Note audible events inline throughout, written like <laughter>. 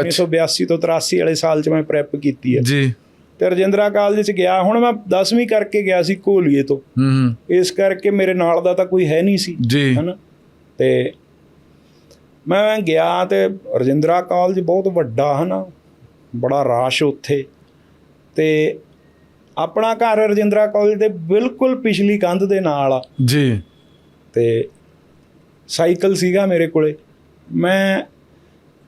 1982 ਤੋਂ 83 ਵਾਲੇ ਸਾਲ 'ਚ ਮੈਂ ਪ੍ਰੈਪ ਕੀਤੀ ਹੈ। ਜੀ। ਤੇ ਰਜਿੰਦਰਾ ਕਾਲਜ 'ਚ ਗਿਆ। ਹੁਣ ਮੈਂ 10ਵੀਂ ਕਰਕੇ ਗਿਆ ਸੀ ਕੋਲੀਏ ਤੋਂ। ਹੂੰ ਹੂੰ। ਇਸ ਕਰਕੇ ਮੇਰੇ ਨਾਲ ਦਾ ਤਾਂ ਕੋਈ ਹੈ ਨਹੀਂ ਸੀ। ਜੀ। ਹਨਾ? ਤੇ ਮੈਂ ਗਿਆ ਤੇ ਰਜਿੰਦਰਾ ਕਾਲਜ ਬਹੁਤ ਵੱਡਾ ਹਨਾ? ਬੜਾ ਰਾਸ਼ ਉੱਥੇ। ਤੇ ਆਪਣਾ ਘਰ ਰਜਿੰਦਰਾ ਕਾਲਜ ਦੇ ਬਿਲਕੁਲ ਪਿਛਲੀ ਕੰਧ ਦੇ ਨਾਲ ਆ। ਜੀ। ਤੇ ਸਾਈਕਲ ਸੀਗਾ ਮੇਰੇ ਕੋਲੇ। ਮੈਂ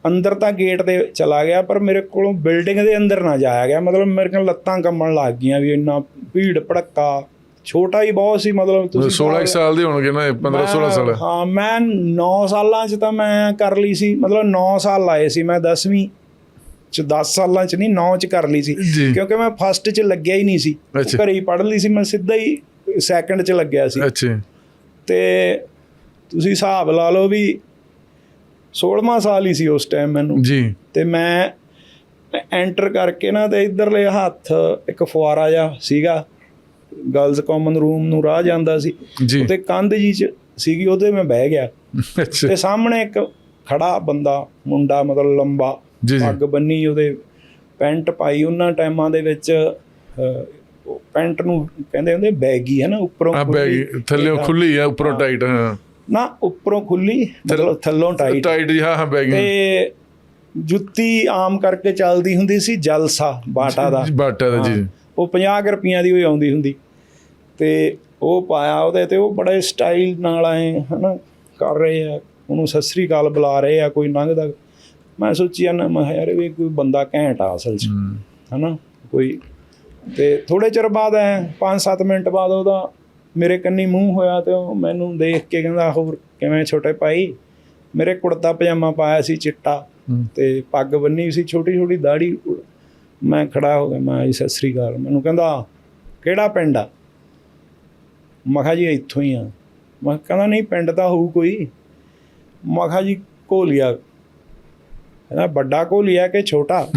ਅੰਦਰ ਤਾਂ ਗੇਟ ਦੇ ਚਲਾ ਗਿਆ ਪਰ ਮੇਰੇ ਕੋਲੋਂ ਬਿਲਡਿੰਗ ਦੇ ਅੰਦਰ ਨਾ ਜਾਇਆ ਗਿਆ। ਮਤਲਬ ਮੇਰੇ ਕੋਲ ਲੱਤਾਂ ਕੰਬਣ ਲੱਗ ਗਈਆਂ ਵੀ ਇੰਨਾ ਭੀੜ ਭੜੱਕਾ। ਛੋਟਾ ਹੀ ਬਹੁਤ ਸੀ ਮਤਲਬ ਤੁਸੀਂ 16 ਕੁ ਸਾਲ ਦੇ ਹੋਣਗੇ ਨਾ 15 16 ਸਾਲ ਹਾਂ ਮੈਂ 9 ਸਾਲਾਂ ਚ ਤਾਂ ਮੈਂ ਕਰ ਲਈ ਸੀ। ਮਤਲਬ 9 ਸਾਲ ਲਾਏ ਸੀ ਮੈਂ 10ਵੀਂ ਚ 10 ਸਾਲਾਂ ਚ ਨਹੀਂ 9 ਚ ਕਰ ਲਈ ਸੀ। ਕਿਉਂਕਿ ਮੈਂ ਫਸਟ ਚ ਲੱਗਿਆ ਹੀ ਨਹੀਂ ਸੀ। ਘਰੇ ਹੀ ਪੜ੍ਹ ਲਈ ਸੀ ਮੈਂ ਸਿੱਧਾ ਹੀ ਸੈਕੰਡ ਚ ਲੱਗਿਆ ਸੀ। ਅੱਛਾ। ਤੇ ਤੁਸੀਂ ਹਿਸਾਬ ਲਾ ਲਓ ਵੀ 16ਵਾਂ ਸਾਲ ਹੀ ਸੀ ਉਸ ਟਾਈਮ ਮੈਨੂੰ। ਜੀ। ਤੇ ਮੈਂ ਐਂਟਰ ਕਰਕੇ ਨਾ ਤੇ ਇਧਰਲੇ ਹੱਥ ਇੱਕ ਫੁਆਰਾ ਜਿਹਾ ਸੀਗਾ। ਗਰਲਸ ਕਾਮਨ ਰੂਮ ਨੂੰ ਰਾਹ ਜਾਂਦਾ ਸੀ। ਜੀ। ਤੇ ਕੰਧ ਜੀ ਚ ਸੀਗੀ ਉਹਦੇ ਮੈਂ ਬਹਿ ਗਿਆ। ਤੇ ਸਾਹਮਣੇ ਇੱਕ ਖੜਾ ਬੰਦਾ ਮੁੰਡਾ ਮਤਲਬ ਲੰਬਾ ਪੱਗ ਬੰਨੀ ਉਹਦੇ ਪੈਂਟ ਪਾਈ ਉਹਨਾਂ ਟਾਈਮਾਂ ਦੇ ਵਿੱਚ ਪੈਂਟ ਨੂੰ ਕਹਿੰਦੇ ਹੁੰਦੇ ਬੈਗੀ ਹੈ ਨਾ ਉੱਪਰੋਂ। ਬੈਗ ਥੱਲੇ ਖੁੱਲੀ ਆ ਉੱਪਰੋਂ ਟਾਈਟ ਹਾਂ। ਨਾ ਉੱਪਰੋਂ ਖੁੱਲੀ ਮਤਲਬ ਥੱਲੋਂ ਟਾਈਟ ਟਾਈਟ ਜੀ ਹਾਂ ਹਾਂ ਬੈਗ ਤੇ ਜੁੱਤੀ ਆਮ ਕਰਕੇ ਚੱਲਦੀ ਹੁੰਦੀ ਸੀ ਜਲਸਾ ਬਾਟਾ ਦਾ। ਬਾਟਾ ਦਾ ਜੀ। ਉਹ 50 ਰੁਪਈਆਂ ਦੀ ਹੋਈ ਆਉਂਦੀ ਹੁੰਦੀ। ਤੇ ਉਹ ਪਾਇਆ ਉਹਦੇ ਤੇ ਉਹ ਬੜੇ ਸਟਾਈਲ ਨਾਲ ਆਏ ਹਨਾ ਕਰ ਰਹੇ ਆ। ਉਹਨੂੰ ਸਤਿ ਸ੍ਰੀ ਅਕਾਲ ਬੁਲਾ ਰਹੇ ਆ ਕੋਈ ਲੰਘਦਾ। ਮੈਂ ਸੋਚੀ ਜਾਂਦਾ ਮੈਂ ਕਿਹਾ ਯਾਰ ਇਹ ਵੀ ਕੋਈ ਬੰਦਾ ਘੈਂਟ ਆ ਅਸਲ 'ਚ। ਹਨਾ ਕੋਈ। ਤੇ ਥੋੜੇ ਚਿਰ ਬਾਅਦ ਐ 5-7 ਮਿੰਟ ਬਾਅਦ ਉਹਦਾ ਮੇਰੇ ਕੰਨੀ ਮੂੰਹ ਹੋਇਆ ਤੇ ਉਹ ਮੈਨੂੰ ਦੇਖ ਕੇ ਕਹਿੰਦਾ ਹੋਰ ਕਿਵੇਂ ਛੋਟੇ ਭਾਈ? ਮੇਰੇ ਕੁੜਤਾ ਪਜਾਮਾ ਪਾਇਆ ਸੀ ਚਿੱਟਾ। ਤੇ ਪੱਗ ਬੰਨੀ ਸੀ ਛੋਟੀ ਛੋਟੀ ਦਾੜੀ ਮੈਂ ਖੜਾ ਹੋ ਗਿਆ ਮੈਂ ਜੀ ਸਤਿ ਸ੍ਰੀ ਅਕਾਲ। ਮੈਨੂੰ ਕਹਿੰਦਾ ਕਿਹੜਾ ਪਿੰਡ ਆ? ਮੈਂ ਕਿਹਾ ਜੀ ਇੱਥੋਂ ਹੀ ਆ। ਮੈਂ ਕਿਹਾ ਕਹਿੰਦਾ ਨਹੀਂ ਪਿੰਡ ਤਾਂ ਹੋਊ ਕੋਈ। ਮੈਂ ਕਿਹਾ ਜੀ ਕੋਲੀਆ ਕਹਿੰਦਾ ਵੱਡਾ ਕੋਲੀਆ ਕਿ ਛੋਟਾ?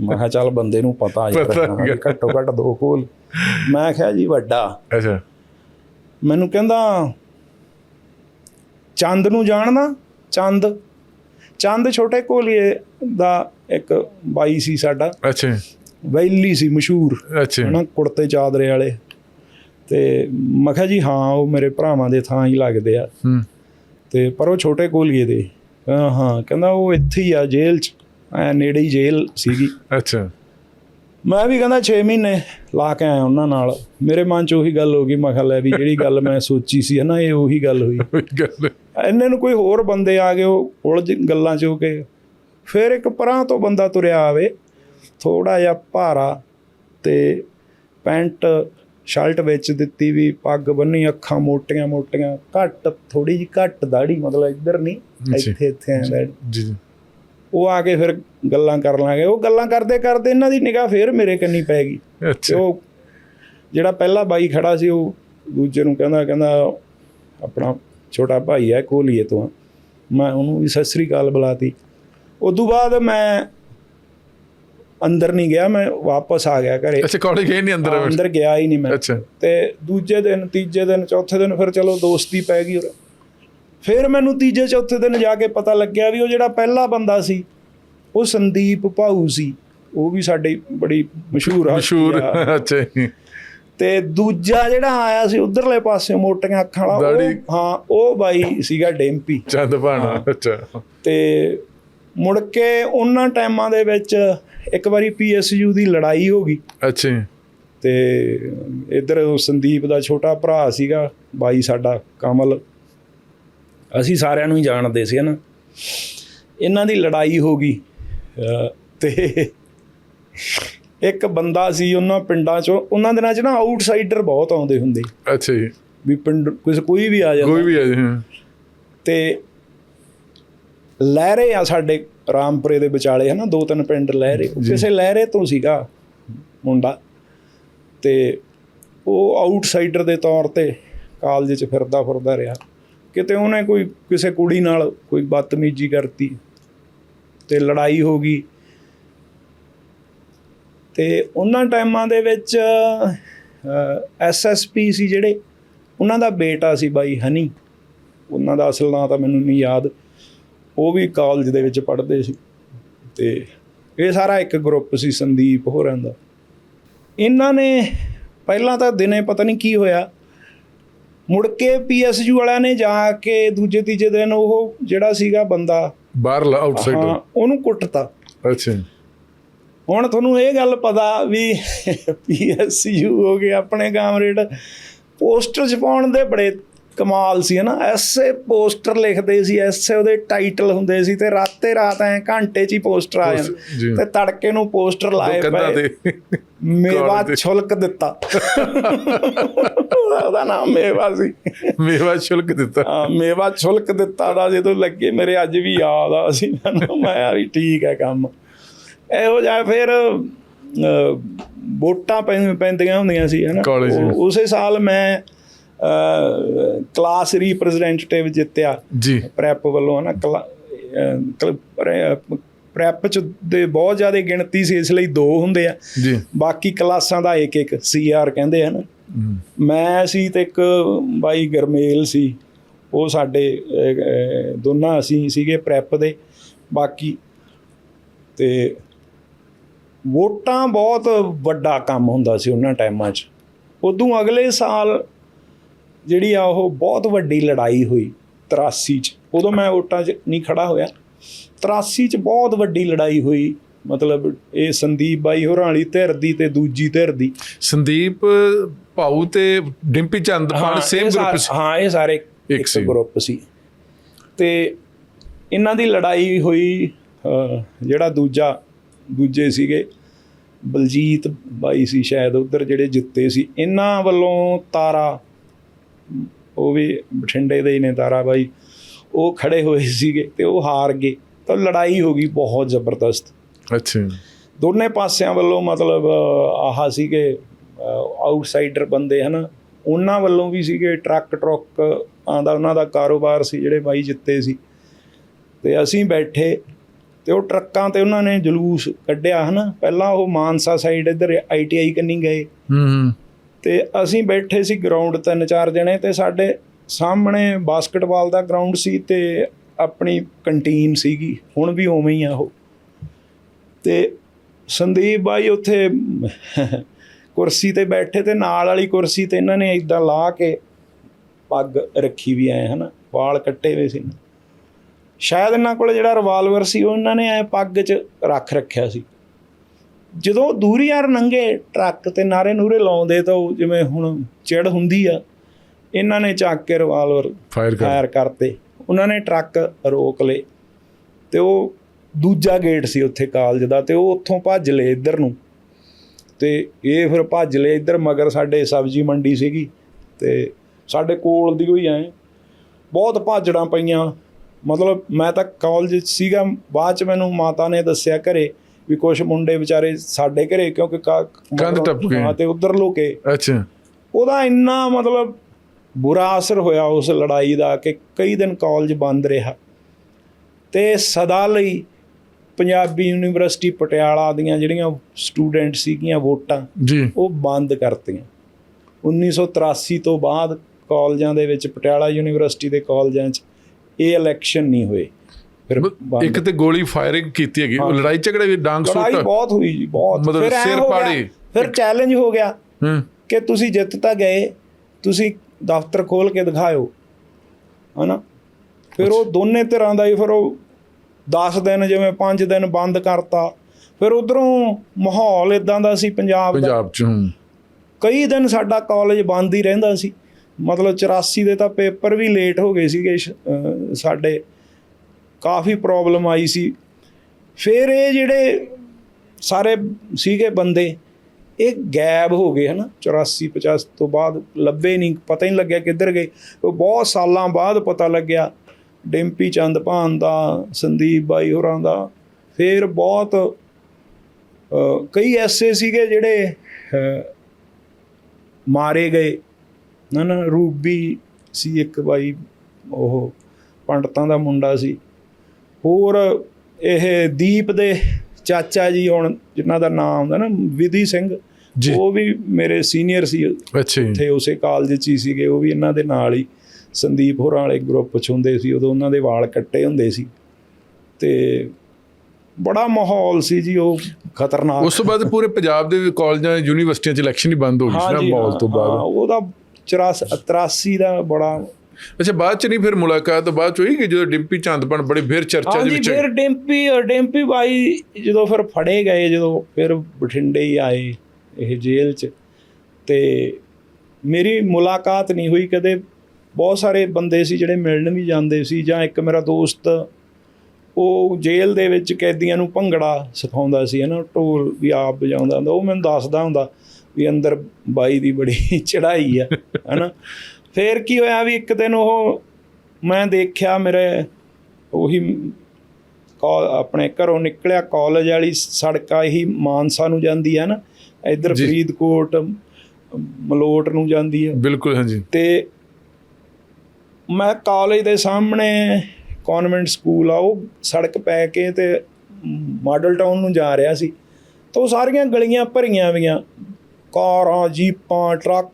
ਮੈਂ ਕਿਹਾ ਚੱਲ ਬੰਦੇ ਨੂੰ ਪਤਾ ਹਾਂ, ਘੱਟੋ ਘੱਟ ਦੋ ਕੋਲ ਮੈਂ ਕਿਹਾ ਜੀ ਵੱਡਾ। ਅੱਛਾ। ਮੈਨੂੰ ਕਹਿੰਦਾ ਚੰਦ ਨੂੰ ਜਾਣਦਾ ਚੰਦ। ਚੰਦ ਛੋਟੇ ਕੋਲੀਏ ਦਾ ਇੱਕ ਬਾਈ ਸੀ ਸਾਡਾ। ਅੱਛਾ। ਵੈਲੀ ਸੀ ਮਸ਼ਹੂਰ। ਅੱਛਾ। ਹਨਾ ਕੁੜਤੇ ਚਾਦਰੇ ਵਾਲੇ। ਤੇ ਮੈਂ ਕਿਹਾ ਜੀ ਹਾਂ ਉਹ ਮੇਰੇ ਭਰਾਵਾਂ ਦੇ ਥਾਂ ਹੀ ਲੱਗਦੇ ਆ। ਹੂੰ। ਤੇ ਪਰ ਉਹ ਛੋਟੇ ਕੋਲੀਏ ਦੇ। ਕਹਿੰਦਾ ਹਾਂ ਕਹਿੰਦਾ ਉਹ ਇੱਥੇ ਹੀ ਆ ਜੇਲ੍ਹ 'ਚ। ਐ ਨੇੜੇ ਹੀ ਜੇਲ੍ਹ ਸੀਗੀ। ਅੱਛਾ। ਮੈਂ ਵੀ ਕਹਿੰਦਾ 6 ਮਹੀਨੇ ਲਾ ਕੇ ਆਇਆ ਉਹਨਾਂ ਨਾਲ। ਮੇਰੇ ਮਨ 'ਚ ਉਹੀ ਗੱਲ ਹੋ ਗਈ ਮੈਂ ਕਿਹਾ ਲੈ ਵੀ ਜਿਹੜੀ ਗੱਲ ਮੈਂ ਸੋਚੀ ਸੀ ਨਾ ਇਹ ਉਹੀ ਗੱਲ ਹੋਈ। <laughs> ਇੰਨੇ ਨੂੰ ਕੋਈ ਹੋਰ ਬੰਦੇ ਆ ਗਏ ਉਹ ਉਲਝ ਗੱਲਾਂ 'ਚ ਹੋ ਕੇ। ਫਿਰ ਇੱਕ ਪਰਾਂ ਤੋਂ ਬੰਦਾ ਤੁਰਿਆ ਆਵੇ ਥੋੜਾ ਜਿਹਾ ਭਾਰਾ ਤੇ ਪੈਂਟ ਸ਼ਰਟ ਵਿੱਚ ਦਿੱਤੀ ਵੀ ਪੱਗ ਬੰਨੀ ਅੱਖਾਂ ਮੋਟੀਆਂ ਮੋਟੀਆਂ ਘੱਟ ਥੋੜੀ ਜਿਹੀ ਘੱਟ ਦਾੜੀ ਮਤਲਬ ਇੱਧਰ ਨਹੀਂ। ਇੱਥੇ ਇੱਥੇ ਐਂ। ਜੀ ਜੀ। ਉਹ ਆ ਕੇ ਫਿਰ ਗੱਲਾਂ ਕਰਨ ਲੱਗੇ। ਉਹ ਗੱਲਾਂ ਕਰਦੇ ਕਰਦੇ ਇਹਨਾਂ ਦੀ ਨਿਗਾਹ ਫਿਰ ਮੇਰੇ ਕੰਨੀ ਪੈ ਗਈ। ਤੇ ਉਹ ਜਿਹੜਾ ਪਹਿਲਾ ਬਾਈ ਖੜਾ ਸੀ ਉਹ ਦੂਜੇ ਨੂੰ ਕਹਿੰਦਾ ਕਹਿੰਦਾ ਆਪਣਾ ਛੋਟਾ ਭਾਈ ਹੈ ਕੋਲੀਏ ਤੋਂ। ਮੈਂ ਉਹਨੂੰ ਵੀ ਸਤਿ ਸ੍ਰੀ ਅਕਾਲ ਬੁਲਾਤੀ। ਉਦੋਂ ਬਾਅਦ ਮੈਂ ਅੰਦਰ ਨਹੀਂ ਗਿਆ ਮੈਂ ਵਾਪਸ ਆ ਗਿਆ ਘਰੇ। ਅੱਛਾ ਕਾਲਜ ਗਏ ਨਹੀਂ ਅੰਦਰ? ਅੰਦਰ ਗਿਆ ਹੀ ਨਹੀਂ ਮੈਂ। ਅੱਛਾ। ਤੇ ਦੂਜੇ ਦਿਨ ਤੀਜੇ ਦਿਨ ਚੌਥੇ ਦਿਨ ਫਿਰ ਚਲੋ ਦੋਸਤੀ ਪੈ ਗਈ ਔਰ ਫਿਰ ਮੈਨੂੰ ਤੀਜੇ ਚੌਥੇ ਦਿਨ ਜਾ ਕੇ ਪਤਾ ਲੱਗਿਆ ਵੀ ਉਹ ਜਿਹੜਾ ਪਹਿਲਾ ਬੰਦਾ ਸੀ ਉਹ ਸੰਦੀਪ ਭਾਊ ਸੀ ਉਹ ਵੀ ਸਾਡੇ ਬੜੀ ਮਸ਼ਹੂਰ ਹਸਤੀ ਮਸ਼ਹੂਰ ਆ। ਅੱਛਾ। ਤੇ ਦੂਜਾ ਜਿਹੜਾ ਆਇਆ ਸੀ ਉਧਰਲੇ ਪਾਸੇ ਮੋਟੀਆਂ ਅੱਖਾਂ ਵਾਲਾ। ਹਾਂ ਉਹ ਬਾਈ ਸੀਗਾ ਡੈਂਪੀ ਚੰਦ ਭਾਣਾ ਅੱਛਾ ਤੇ ਮੁੜ ਕੇ ਉਹਨਾਂ ਟਾਈਮਾਂ ਦੇ ਵਿੱਚ ਇੱਕ ਵਾਰੀ ਪੀਐਸਯੂ ਦੀ ਲੜਾਈ ਹੋ ਗਈ ਅੱਛਾ। ਤੇ ਇਧਰ ਸੰਦੀਪ ਦਾ ਛੋਟਾ ਭਰਾ ਸੀਗਾ ਬਾਈ ਸਾਡਾ ਕਮਲ ਅਸੀਂ ਸਾਰਿਆਂ ਨੂੰ ਹੀ ਜਾਣਦੇ ਸੀ ਨਾ ਇਹਨਾਂ ਦੀ ਲੜਾਈ ਹੋ ਗਈ। ਤੇ ਇੱਕ ਬੰਦਾ ਸੀ ਉਹਨਾਂ ਪਿੰਡਾਂ ਚੋਂ ਉਹਨਾਂ ਦਿਨਾਂ 'ਚ ਨਾ ਆਊਟਸਾਈਡਰ ਬਹੁਤ ਆਉਂਦੇ ਹੁੰਦੇ। ਅੱਛਾ ਜੀ। ਵੀ ਪਿੰਡ ਕਿਸੇ ਕੋਈ ਵੀ ਆ ਜਾਂਦਾ। ਕੋਈ ਵੀ ਹੈ ਜੀ ਹਾਂ। ਤੇ ਲਹਿਰੇ ਆ ਸਾਡੇ ਰਾਮਪੁਰੇ ਦੇ ਵਿਚਾਲੇ ਹਨਾ ਦੋ ਤਿੰਨ ਪਿੰਡ ਲਹਿਰੇ। ਕਿਸੇ ਲਹਿਰੇ ਤੋਂ ਸੀਗਾ ਮੁੰਡਾ। ਤੇ ਉਹ ਆਊਟਸਾਈਡਰ ਦੇ ਤੌਰ ਤੇ ਕਾਲਜ 'ਚ ਫਿਰਦਾ ਫਿਰਦਾ ਰਿਹਾ। ਕਿਤੇ ਉਹਨੇ ਕੋਈ ਕਿਸੇ ਕੁੜੀ ਨਾਲ ਕੋਈ ਬਦਤਮੀਜ਼ੀ ਕਰਤੀ ਤੇ ਲੜਾਈ ਹੋ ਗਈ। ਤੇ ਉਹਨਾਂ ਟਾਈਮਾਂ ਦੇ ਵਿੱਚ ਐਸਐਸਪੀ ਸੀ ਜਿਹੜੇ, ਉਹਨਾਂ ਦਾ ਬੇਟਾ ਸੀ ਬਾਈ ਹਨੀ। ਉਹਨਾਂ ਦਾ ਅਸਲ ਨਾਂ ਤਾਂ ਮੈਨੂੰ ਨਹੀਂ ਯਾਦ। ਉਹ ਵੀ ਕਾਲਜ ਦੇ ਵਿੱਚ ਪੜ੍ਹਦੇ ਸੀ। ਤੇ ਇਹ ਸਾਰਾ ਇੱਕ ਗਰੁੱਪ ਸੀ ਸੰਦੀਪ ਹੋਰਾਂ ਦਾ। ਇਹਨਾਂ ਨੇ ਪਹਿਲਾਂ ਤਾਂ ਦਿਨੇ ਪਤਾ ਨਹੀਂ ਕੀ ਹੋਇਆ। ਮੁੜ ਕੇ ਪੀਐਸਯੂ ਵਾਲਿਆਂ ਨੇ ਜਾ ਕੇ ਦੂਜੇ ਤੀਜੇ ਦਿਨ ਉਹ ਜਿਹੜਾ ਸੀਗਾ ਬੰਦਾ ਬਾਹਰ ਹਾਂ ਆਊਟਸਾਈਡ ਉਹਨੂੰ ਕੁੱਟਤਾ। ਅੱਛਾ ਹੁਣ ਤੁਹਾਨੂੰ ਇਹ ਗੱਲ ਪਤਾ ਵੀ ਪੀਐਸਯੂ ਹੋ ਗਿਆ ਆਪਣੇ ਕਾਮਰੇਡ। ਪੋਸਟਰ ਛਪਾਉਣ ਦੇ ਬੜੇ ਕਮਾਲ ਸੀ ਹਨਾ? ਐਸੇ ਪੋਸਟਰ ਲਿਖਦੇ ਸੀ ਐਸੇ ਉਹਦੇ ਟਾਈਟਲ ਹੁੰਦੇ ਸੀ ਤੇ ਰਾਤੇ ਰਾਤ ਐ ਘੰਟੇ 'ਚ ਹੀ ਪੋਸਟਰ ਆ। ਜਾਂਦੇ ਤੇ ਤੜਕੇ ਨੂੰ ਪੋਸਟਰ ਲਾਏ ਪਏ। ਮੇਵਾ। ਛੁਲਕ ਦਿੱਤਾ। <laughs> ਉਹਦਾ ਨਾਮ ਮੇਵਾ ਸੀ। ਮੇਵਾ ਸ਼ੁਲਕ ਦਿੱਤਾ। ਹਾਂ, ਮੇਵਾ ਛੁਲਕ ਦਿੱਤਾ ਦਾ ਜਦੋਂ ਲੱਗੇ ਮੇਰੇ ਅੱਜ ਵੀ ਯਾਦ ਆ ਸੀ ਮੈਂ ਯਾਰ ਵੀ ਠੀਕ ਹੈ ਕੰਮ। ਇਹੋ ਜਿਹਾ ਫਿਰ ਵੋਟਾਂ ਪੈਂਦੀਆਂ ਹੁੰਦੀਆਂ ਸੀ ਹਨਾ? ਉਸੇ ਸਾਲ ਮੈਂ ਕਲਾਸ ਰਿਪਰੈਜ਼ੈਂਟੇਟਿਵ ਜਿੱਤਿਆ। ਜੀ। ਪ੍ਰੈਪ ਵੱਲੋਂ ਹਨਾ ਪ੍ਰੈਪ ਚ ਦੇ ਬਹੁਤ ਜ਼ਿਆਦਾ ਗਿਣਤੀ ਸੀ ਇਸ ਲਈ ਦੋ ਹੁੰਦੇ ਆ। ਜੀ। ਬਾਕੀ ਕਲਾਸਾਂ ਦਾ ਇੱਕ ਇੱਕ ਸੀਆਰ ਕਹਿੰਦੇ ਹਨ ਹਮ, ਮੈਂ ਸੀ ਤੇ ਇੱਕ ਬਾਈ ਗਰਮੇਲ ਸੀ। ਉਹ ਸਾਡੇ ਦੋਨਾਂ ਅਸੀਂ ਸੀਗੇ ਪ੍ਰੈਪ ਦੇ। ਬਾਕੀ ਤੇ ਵੋਟਾਂ ਬਹੁਤ ਵੱਡਾ ਕੰਮ ਹੁੰਦਾ ਸੀ ਉਹਨਾਂ ਟਾਈਮਾਂ 'ਚ। ਉਦੋਂ ਅਗਲੇ ਸਾਲ ਜਿਹੜੀ ਆ ਉਹ ਬਹੁਤ ਵੱਡੀ ਲੜਾਈ ਹੋਈ 83 'ਚ। ਉਦੋਂ ਮੈਂ ਵੋਟਾਂ 'ਚ ਨਹੀਂ ਖੜਾ ਹੋਇਆ। 83 'ਚ ਬਹੁਤ ਵੱਡੀ ਲੜਾਈ ਹੋਈ। ਮਤਲਬ ਇਹ ਸੰਦੀਪ ਬਾਈ ਹੋਰਾਂ ਵਾਲੀ ਧਿਰ ਦੀ ਤੇ ਦੂਜੀ ਧਿਰ ਦੀ। ਸੰਦੀਪ ਭਾਊ ਤੇ ਡਿੰਪੀ ਚੰਦਪਾਲ ਹਾਂ, ਸੇਮ ਗਰੁੱਪ ਸੀ। ਹਾਂ ਇਹ ਸਾਰੇ ਇੱਕ। ਗਰੁੱਪ ਸੀ। ਤੇ ਇਹਨਾਂ ਦੀ ਲੜਾਈ ਹੋਈ ਜਿਹੜਾ ਦੂਜਾ ਦੂਜੇ ਸੀਗੇ। ਬਲਜੀਤ ਬਾਈ ਸੀ ਸ਼ਾਇਦ ਉਧਰ ਜਿਹੜੇ ਜਿੱਤੇ ਸੀ। ਇਹਨਾਂ ਵੱਲੋਂ ਤਾਰਾ ਉਹ ਵੀ ਬਠਿੰਡੇ ਦੇ ਹੀ ਨੇ ਤਾਰਾ ਬਾਈ। ਉਹ ਖੜੇ ਹੋਏ ਸੀਗੇ ਤੇ ਉਹ ਹਾਰ ਗਏ। ਤਾਂ ਲੜਾਈ ਹੋ ਗਈ ਬਹੁਤ ਜ਼ਬਰਦਸਤ। ਅੱਛਾ। ਦੋਨੇ ਪਾਸਿਆਂ ਵੱਲੋਂ ਮਤਲਬ ਆਹ ਸੀਗੇ ਆਊਟਸਾਈਡਰ ਬੰਦੇ ਹਨ? ਉਹਨਾਂ ਵੱਲੋਂ ਵੀ ਸੀਗੇ ਟਰੱਕ ਟਰੱਕ ਆਂਦਾ ਉਹਨਾਂ ਦਾ ਕਾਰੋਬਾਰ ਸੀ ਜਿਹੜੇ ਬਾਈ ਜਿੱਤੇ ਸੀ। ਤੇ ਅਸੀਂ ਬੈਠੇ ਤੇ ਉਹ ਟਰੱਕਾਂ ਤੇ ਉਹਨਾਂ ਨੇ ਜਲੂਸ ਕੱਢਿਆ ਹਨਾ? ਪਹਿਲਾਂ ਉਹ ਮਾਨਸਾ ਸਾਈਡ ਇੱਧਰ ਆਈਟੀਆਈ ਕੰਨੀ ਗਏ। ਹੂੰ ਹੂੰ। ਤੇ ਅਸੀਂ ਬੈਠੇ ਸੀ ਗਰਾਊਂਡ ਤਿੰਨ ਚਾਰ ਜਣੇ ਤੇ ਸਾਡੇ ਸਾਹਮਣੇ ਬਾਸਕਟਬਾਲ ਦਾ ਗਰਾਊਂਡ ਸੀ ਤੇ ਆਪਣੀ ਕੰਟੀਨ ਸੀਗੀ। ਹੁਣ ਵੀ ਉਵੇਂ ਹੀ ਆ ਉਹ। ਤੇ ਸੰਦੀਪ ਬਾਈ ਉੱਥੇ ਕੁਰਸੀ ਤੇ ਬੈਠੇ ਤੇ ਨਾਲ ਵਾਲੀ ਕੁਰਸੀ ਤੇ ਇਹਨਾਂ ਨੇ ਇਦਾਂ ਲਾ ਕੇ ਪੱਗ ਰੱਖੀ ਵੀ ਐ, ਹਨਾ? ਵਾਲ ਕੱਟੇ ਹੋਏ ਸੀ। ਸ਼ਾਇਦ ਇਹਨਾਂ ਕੋਲ ਜਿਹੜਾ ਰਿਵਾਲਵਰ ਸੀ, ਉਹ ਇਹਨਾਂ ਨੇ ਐ ਪੱਗ 'ਚ ਰੱਖ ਰੱਖਿਆ ਸੀ। ਜਦੋਂ ਦੂਰੀ ਯਾਰ ਨੰਗੇ ਟਰੱਕ ਤੇ ਨਾਰੇ ਨੂਰੇ ਲਾਉਂਦੇ ਤਾਂ ਜਿਵੇਂ ਹੁਣ ਚਿੜ ਹੁੰਦੀ ਆ ਇਹਨਾਂ ਨੇ ਚੱਕ ਕੇ ਰਿਵਾਲਵਰ ਫਾਇਰ ਕਰ ਫਾਇਰ ਕਰਤੇ। ਉਹਨਾਂ ਨੇ ਟਰੱਕ ਰੋਕ ਲਏ ਤੇ ਉਹ ਦੂਜਾ ਗੇਟ ਸੀ ਉੱਥੇ ਕਾਲਜ ਦਾ ਤੇ ਉਹ ਉੱਥੋਂ ਭੱਜ ਲਏ ਇੱਧਰ ਨੂੰ। ਤੇ ਇਹ ਫਿਰ ਭੱਜ ਲਏ ਇੱਧਰ ਮਗਰ ਸਾਡੇ ਸਬਜ਼ੀ ਮੰਡੀ ਸੀਗੀ ਤੇ ਸਾਡੇ ਕੋਲ ਦੀ ਹੋਈ ਐ। ਬਹੁਤ ਭਾਜੜਾਂ ਪਈਆਂ। ਮਤਲਬ ਮੈਂ ਤਾਂ ਕਾਲਜ ਸੀਗਾ ਬਾਅਦ ਚ ਮੈਨੂੰ ਮਾਤਾ ਨੇ ਦੱਸਿਆ ਘਰੇ ਵੀ ਕੁਝ ਮੁੰਡੇ ਵਿਚਾਰੇ ਸਾਡੇ ਘਰੇ ਕਿਉਂਕਿ ਕੰਧ ਟੱਪ ਗਏ। ਤੇ ਉਧਰ ਲੁਕੇ। ਅੱਛਾ। ਉਹਦਾ ਇੰਨਾ ਮਤਲਬ ਬੁਰਾ ਅਸਰ ਹੋਇਆ ਉਸ ਲੜਾਈ ਦਾ ਕਿ ਕਈ ਦਿਨ ਕਾਲਜ ਬੰਦ ਰਿਹਾ। ਤੇ ਸਦਾ ਲਈ ਪੰਜਾਬੀ ਯੂਨੀਵਰਸਿਟੀ ਪਟਿਆਲਾ ਦੀਆਂ ਜਿਹੜੀਆਂ ਸਟੂਡੈਂਟ ਸੀਗੀਆਂ ਵੋਟਾਂ ਉਹ ਬੰਦ ਕਰਤੀਆਂ। 1983 ਤੋਂ ਬਾਅਦ ਕਾਲਜਾਂ ਦੇ ਵਿੱਚ ਪਟਿਆਲਾ ਯੂਨੀਵਰਸਿਟੀ ਦੇ ਕਾਲਜਾਂ 'ਚ ਇਹ ਇਲੈਕਸ਼ਨ ਨਹੀਂ ਹੋਏ। ਫਿਰ ਇੱਕ ਤੇ ਗੋਲੀ ਫਾਇਰਿੰਗ ਕੀਤੀ ਹੈਗੀ। ਲੜਾਈ ਝਗੜੇ ਵੀ ਡਾਂਗ ਲੜਾਈ ਸੂਟ ਬਹੁਤ ਹੋਈ ਜੀ ਬਹੁਤ। ਮਤਲਬ ਸਿਰ ਪਾੜੇ। ਫਿਰ ਚੈਲੰਜ ਹੋ ਗਿਆ ਹੂੰ। ਕਿ ਤੁਸੀਂ ਜਿੱਤ ਤਾਂ ਗਏ ਤੁਸੀਂ ਦਫ਼ਤਰ ਖੋਲ ਕੇ ਦਿਖਾਇਓ। ਹਨਾ? ਫਿਰ ਉਹ ਦੋਨੇ ਧਿਰਾਂ ਦਾ ਹੀ ਫਿਰ ਉਹ 10 ਦਿਨ ਜਿਵੇਂ 5 ਦਿਨ ਬੰਦ ਕਰਤਾ। ਫਿਰ ਉਧਰੋਂ ਮਾਹੌਲ ਇਦਾਂ ਦਾ ਸੀ ਪੰਜਾਬ ਦਾ। ਪੰਜਾਬ ਚ ਹੂੰ। ਕਈ ਦਿਨ ਸਾਡਾ ਕਾਲਜ ਬੰਦ ਹੀ ਰਹਿੰਦਾ ਸੀ। ਮਤਲਬ 84 ਦੇ ਤਾਂ ਪੇਪਰ ਵੀ ਲੇਟ ਹੋ ਗਏ ਸੀਗੇ ਸਾਡੇ। ਕਾਫੀ ਪ੍ਰੋਬਲਮ ਆਈ ਸੀ। ਫਿਰ ਇਹ ਜਿਹੜੇ ਸਾਰੇ ਸੀਗੇ ਬੰਦੇ, ਇਹ ਗਾਇਬ ਹੋ ਗਏ ਹਨਾ। 84 50 ਤੋਂ ਬਾਅਦ ਲੱਭੇ ਨਹੀਂ, ਪਤਾ ਹੀ ਨਹੀਂ ਲੱਗਿਆ ਕਿੱਧਰ ਗਏ। ਉਹ ਬਹੁਤ ਸਾਲਾਂ ਬਾਅਦ ਪਤਾ ਲੱਗਿਆ, ਡਿੰਪੀ ਚੰਦ ਭਾਨ ਦਾ, ਸੰਦੀਪ ਬਾਈ ਹੋਰਾਂ ਦਾ। ਫਿਰ ਬਹੁਤ ਕਈ ਐਸੇ ਸੀਗੇ ਜਿਹੜੇ ਮਾਰੇ ਗਏ। ਨਾ ਨਾ, ਰੂਬੀ ਸੀ ਇੱਕ ਬਾਈ, ਉਹ ਪੰਡਤਾਂ ਦਾ ਮੁੰਡਾ ਸੀ। ਹੋਰ ਇਹ ਦੀਪ ਦੇ ਚਾਚਾ ਜੀ ਹੁਣ ਜਿਨ੍ਹਾਂ ਦਾ ਨਾਮ ਹੁੰਦਾ ਨਾ ਵਿਧੀ ਸਿੰਘ। ਉਹ ਵੀ ਮੇਰੇ ਸੀਨੀਅਰ ਸੀ। ਅੱਛਾ ਉੱਥੇ ਉਸੇ ਕਾਲਜ 'ਚ ਹੀ ਸੀਗੇ ਉਹ ਵੀ ਇਹਨਾਂ ਦੇ ਨਾਲ ਹੀ। ਸੰਦੀਪ ਹੋਰਾਂ ਵਾਲੇ ਗਰੁੱਪ 'ਚ ਹੁੰਦੇ ਸੀ ਉਦੋਂ ਉਹਨਾਂ ਦੇ ਵਾਲ ਕੱਟੇ ਹੁੰਦੇ ਸੀ। ਤੇ ਬੜਾ ਮਾਹੌਲ ਸੀ ਜੀ ਉਹ ਖਤਰਨਾਕ। ਉਸ ਤੋਂ ਬਾਅਦ ਪੂਰੇ ਪੰਜਾਬ ਦੇ ਕਾਲਜਾਂ ਯੂਨੀਵਰਸਿਟੀਆਂ 'ਚ ਇਲੈਕਸ਼ਨ ਹੀ ਬੰਦ ਹੋ ਗਈ ਸੀ ਨਾ ਮਾਹੌਲ ਤੋਂ ਬਾਅਦ। ਉਹਦਾ 84 83 ਦਾ ਬੜਾ ਅੱਛਾ ਬਾਅਦ 'ਚ ਨਹੀਂ ਫਿਰ ਮੁਲਾਕਾਤ ਬਾਅਦ 'ਚ ਹੋਈ ਕਿ ਜਦੋਂ ਡਿੰਪੀ ਚੰਦਪਨ ਬੜੇ ਫਿਰ ਚਰਚਾ ਦੇ ਵਿੱਚ ਫਿਰ ਡੈਂਪੀ ਡੈਂਪੀ ਬਾਈ ਜਦੋਂ ਫਿਰ ਫੜੇ ਗਏ ਜਦੋਂ ਫਿਰ ਬਠਿੰਡੇ ਹੀ ਆਏ ਇਹ ਜੇਲ੍ਹ 'ਚ। ਤੇ ਮੇਰੀ ਮੁਲਾਕਾਤ ਨਹੀਂ ਹੋਈ ਕਦੇ। ਬਹੁਤ ਸਾਰੇ ਬੰਦੇ ਸੀ ਜਿਹੜੇ ਮਿਲਣ ਵੀ ਜਾਂਦੇ ਸੀ ਜਾਂ ਇੱਕ ਮੇਰਾ ਦੋਸਤ ਉਹ ਜੇਲ੍ਹ ਦੇ ਵਿੱਚ ਕੈਦੀਆਂ ਨੂੰ ਭੰਗੜਾ ਸਿਖਾਉਂਦਾ ਸੀ ਹਨਾ ਢੋਲ ਵੀ ਆਪ ਵਜਾਉਂਦਾ ਹੁੰਦਾ ਉਹ ਮੈਨੂੰ ਦੱਸਦਾ ਹੁੰਦਾ ਵੀ ਅੰਦਰ ਬਾਈ ਦੀ ਬੜੀ <laughs> ਚੜ੍ਹਾਈ ਆ ਹਨਾ। ਫੇਰ ਕੀ ਹੋਇਆ ਵੀ ਇੱਕ ਦਿਨ ਉਹ ਮੈਂ ਦੇਖਿਆ ਮੇਰੇ ਉਹੀ ਕਾ- ਆਪਣੇ ਘਰੋਂ ਨਿਕਲਿਆ ਕਾਲਜ ਵਾਲੀ ਸੜਕ ਆ ਇਹੀ ਮਾਨਸਾ ਨੂੰ ਜਾਂਦੀ ਹੈ ਨਾ ਇੱਧਰ। ਫਰੀਦਕੋਟ ਮਲੋਟ ਨੂੰ ਜਾਂਦੀ ਹੈ। ਬਿਲਕੁਲ ਹਾਂਜੀ। ਤੇ ਮੈਂ ਕਾਲਜ ਦੇ ਸਾਹਮਣੇ ਕਨਵੈਂਟ ਸਕੂਲ ਆ ਉਹ ਸੜਕ ਪੈ ਕੇ ਤੇ ਮਾਡਲ ਟਾਊਨ ਨੂੰ ਜਾ ਰਿਹਾ ਸੀ। ਤਾਂ ਉਹ ਸਾਰੀਆਂ ਗਲੀਆਂ ਭਰੀਆਂ ਵੀਆਂ ਕਾਰਾਂ ਜੀਪਾਂ ਟਰੱਕ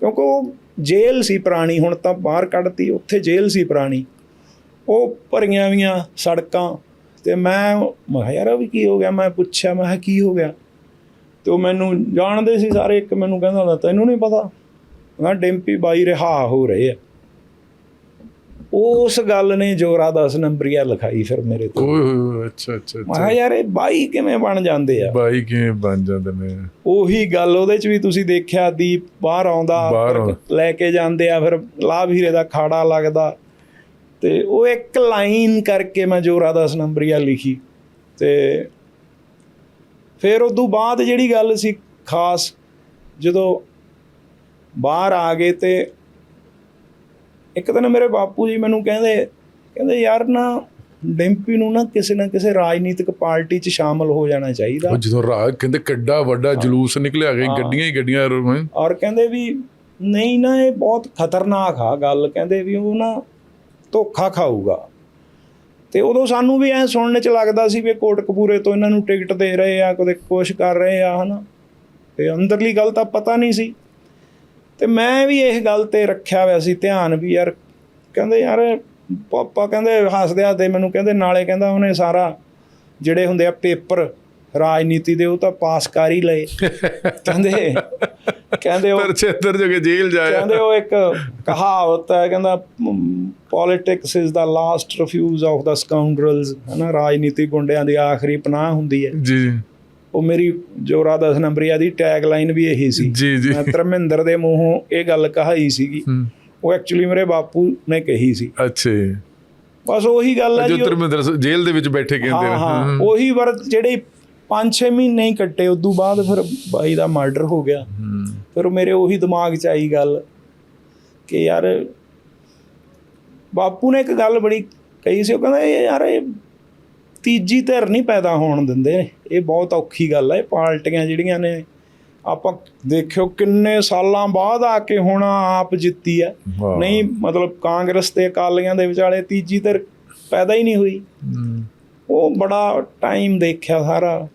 ਕਿਉਂਕਿ ਉਹ ਜੇਲ੍ਹ ਸੀ ਪੁਰਾਣੀ, ਹੁਣ ਤਾਂ ਬਾਹਰ ਕੱਢਤੀ, ਉੱਥੇ ਜੇਲ੍ਹ ਸੀ ਪੁਰਾਣੀ। ਉਹ ਭਰੀਆਂ ਵੀਆਂ ਸੜਕਾਂ ਤੇ ਮੈਂ ਮੈਂ ਕਿਹਾ, ਯਾਰ ਇਹ ਵੀ ਕੀ ਹੋ ਗਿਆ? ਮੈਂ ਪੁੱਛਿਆ, ਮੈਂ ਕਿਹਾ, ਕੀ ਹੋ ਗਿਆ? ਤੇ ਉਹ ਮੈਨੂੰ ਜਾਣਦੇ ਸੀ ਸਾਰੇ, ਇੱਕ ਮੈਨੂੰ ਕਹਿੰਦਾ ਹੁੰਦਾ, ਤੈਨੂੰ ਨਹੀਂ ਪਤਾ? ਮੈਂ ਡਿੰਪੀ ਬਾਈ ਰਿਹਾ ਹੋ ਰਹੇ ਆ। ਉਸ ਗੱਲ ਨੇ ਜੋਰਾ 10 ਨੰਬਰੀਆ ਲਿਖਾਈ ਫਿਰ ਮੇਰੇ ਤੋਂ। ਓਏ ਹੋਏ ਅੱਛਾ ਅੱਛਾ ਮੈਂ ਯਾਰ ਇਹ ਬਾਈ ਕਿਵੇਂ ਬਣ ਜਾਂਦੇ ਆ? ਬਾਈ ਕਿਵੇਂ ਬਣ ਜਾਂਦੇ ਨੇ? ਉਹੀ ਗੱਲ ਉਹਦੇ ਚ ਵੀ ਤੁਸੀਂ ਦੇਖਿਆ ਦੀਪ ਬਾਹਰ ਆਉਂਦਾ। ਲੈ ਕੇ ਜਾਂਦੇ ਆ ਫਿਰ ਲਾਭ ਹੀਰੇ ਦਾ ਖਾੜਾ ਲੱਗਦਾ। ਤੇ ਉਹ ਇੱਕ ਲਾਈਨ ਕਰਕੇ ਮੈਂ ਜੋਰਾ 10 ਨੰਬਰੀਆ ਲਿਖੀ। ਤੇ ਫਿਰ ਉਦੋਂ ਬਾਅਦ ਜਿਹੜੀ ਗੱਲ ਸੀ ਖਾਸ ਜਦੋਂ ਬਾਹਰ ਆ ਗਏ ਤੇ ਇੱਕ ਦਿਨ ਮੇਰੇ ਬਾਪੂ ਜੀ ਮੈਨੂੰ ਕਹਿੰਦੇ ਕਹਿੰਦੇ ਯਾਰ ਨਾ ਡਿੰਪੀ ਨੂੰ ਨਾ ਕਿਸੇ ਨਾ ਕਿਸੇ ਰਾਜਨੀਤਿਕ ਪਾਰਟੀ 'ਚ ਸ਼ਾਮਲ ਹੋ ਜਾਣਾ ਚਾਹੀਦਾ। ਉਹ ਜਦੋਂ ਰਾਹ ਕਹਿੰਦੇ ਕਿੱਡਾ ਵੱਡਾ ਜਲੂਸ ਨਿਕਲਿਆ ਗਈ। ਗੱਡੀਆਂ ਹੀ ਗੱਡੀਆਂ ਔਰ ਕਹਿੰਦੇ ਵੀ ਨਹੀਂ ਨਾ ਇਹ ਬਹੁਤ ਖਤਰਨਾਕ ਆ ਗੱਲ ਕਹਿੰਦੇ ਵੀ ਉਹ ਨਾ ਧੋਖਾ ਖਾਊਗਾ। ਤੇ ਉਦੋਂ ਸਾਨੂੰ ਵੀ ਐ ਸੁਣਨ ਚ ਲੱਗਦਾ ਸੀ ਵੀ ਕੋਟਕਪੂਰੇ ਤੋਂ ਇਹਨਾਂ ਨੂੰ ਟਿਕਟ ਦੇ ਰਹੇ ਆ ਕਦੇ ਕੁਛ ਕਰ ਰਹੇ ਆ ਹਨਾ। ਤੇ ਅੰਦਰਲੀ ਗੱਲ ਤਾਂ ਪਤਾ ਨਹੀਂ ਸੀ। ਤੇ ਮੈਂ ਵੀ ਇਹ ਗੱਲ ਤੇ ਰੱਖਿਆ ਹੋਇਆ ਸੀ ਧਿਆਨ ਵੀ ਯਾਰ ਕਹਿੰਦੇ ਯਾਰ ਪਾਪਾ ਕਹਿੰਦੇ ਹੱਸਦੇ ਹੱਸਦੇ ਮੈਨੂੰ ਕਹਿੰਦੇ ਨਾਲੇ ਕਹਿੰਦਾ ਉਹਨੇ ਸਾਰਾ ਜਿਹੜੇ ਹੁੰਦੇ ਆ ਪੇਪਰ ਰਾਜਨੀਤੀ ਦੇ ਉਹ ਤਾਂ ਪਾਸ ਕਰ ਹੀ ਲਏ। ਕਹਿੰਦੇ ਕਹਿੰਦੇ ਉਹ ਪਰ ਛੇਤਰ ਜੋ ਕਿ ਜੇਲ੍ਹ ਜਾਇਆ। ਕਹਿੰਦੇ ਉਹ ਇੱਕ ਕਹਾਵਤ ਹੈ ਕਹਿੰਦਾ politics is the last refuge of the scoundrels ਹਨਾ ਰਾਜਨੀਤੀ ਗੁੰਡਿਆਂ ਦੀ ਆਖਰੀ ਪਨਾਹ ਹੁੰਦੀ ਹੈ। ਜੀ ਜੀ। ਉਹ ਮੇਰੀ ਜੋਰਾ ਦਸ ਨੰਬਰੀਆ ਦੀ ਟੈਗ ਲਾਈਨ ਵੀ ਇਹੀ ਸੀ। ਜੀ ਜੀ। ਮੈਂ ਧਰਮਿੰਦਰ ਦੇ ਮੂੰਹੋਂ ਇਹ ਗੱਲ ਕਹਾਈ ਸੀਗੀ। ਉਹ ਐਕਚੁਅਲੀ ਮੇਰੇ ਬਾਪੂ ਨੇ ਕਹੀ ਸੀ। ਅੱਛਾ। ਬਸ ਉਹੀ ਗੱਲ ਹੈ ਜੋ ਜੀ ਧਰਮਿੰਦਰ ਜੇਲ੍ਹ ਦੇ ਵਿੱਚ ਬੈਠੇ ਕਹਿੰਦੇ ਹਾਂ ਹਾਂ। ਉਹੀ ਵਰਤ ਜਿਹੜੇ 5-6 ਮਹੀਨੇ ਹੀ ਕੱਟੇ ਉਦੋਂ ਬਾਅਦ ਫਿਰ ਬਾਈ ਦਾ ਮਰਡਰ ਹੋ ਗਿਆ। ਫਿਰ ਮੇਰੇ ਉਹੀ ਦਿਮਾਗ 'ਚ ਆਈ ਗੱਲ ਕਿ ਯਾਰ ਬਾਪੂ ਨੇ ਇੱਕ ਗੱਲ ਬੜੀ ਕਹੀ ਸੀ ਉਹ ਕਹਿੰਦਾ ਇਹ ਯਾਰ ਇਹ ਤੀਜੀ ਧਿਰ ਨਹੀਂ ਪੈਦਾ ਹੋਣ ਦਿੰਦੇ। ਇਹ ਬਹੁਤ ਔਖੀ ਗੱਲ ਹੈ ਪਾਰਟੀਆਂ ਜਿਹੜੀਆਂ ਨੇ ਆਪਾਂ ਦੇਖਿਓ ਕਿੰਨੇ ਸਾਲਾਂ ਬਾਅਦ ਆ ਕੇ ਹੁਣ ਆਪ ਜਿੱਤੀ ਵਾਹ। ਨਹੀਂ ਮਤਲਬ ਕਾਂਗਰਸ ਤੇ ਅਕਾਲੀਆਂ ਦੇ ਵਿਚਾਲੇ ਤੀਜੀ ਧਿਰ ਪੈਦਾ ਹੀ ਨਹੀਂ ਹੋਈ। ਹੂੰ, ਉਹ ਬੜਾ ਟਾਈਮ ਦੇਖਿਆ ਸਾਰਾ।